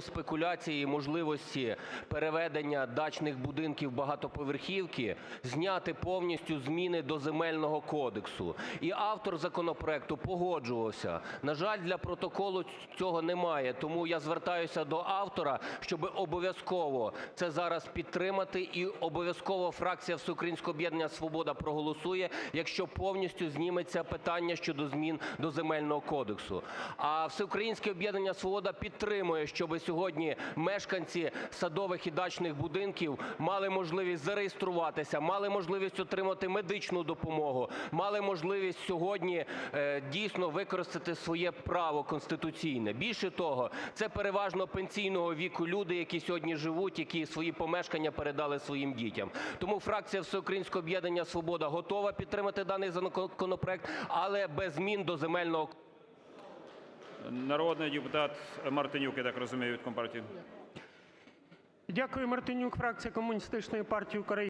спекуляції можливості переведення дачних будинків багатоповерхівки, зняти повністю зміни до Земельного кодексу. І автор законопроекту погоджувався. На жаль, для протоколу цього немає. Тому я звертаюся до автора, щоб обов'язково це зараз підтримати, і обов'язково фракція Всеукраїнського об'єднання "Свобода" проголосує, якщо повністю зніметься питання щодо змін до Земельного кодексу. А Всеукраїнське об'єднання "Свобода" підтримує, щоби сьогодні мешканці садових і дачних будинків мали можливість зареєструватися, мали можливість отримати медичну допомогу, мали можливість сьогодні дійсно використати своє право конституційне. Більше того, це переважно пенсійного віку люди, які сьогодні живуть, які свої помешкання передали своїм дітям. Тому фракція Всеукраїнського об'єднання "Свобода" готова підтримати даний законопроект, але без змін до Земельного. Народний депутат Мартинюк, я так розумію, від Компартії. Дякую. Мартинюк, фракція Комуністичної партії України.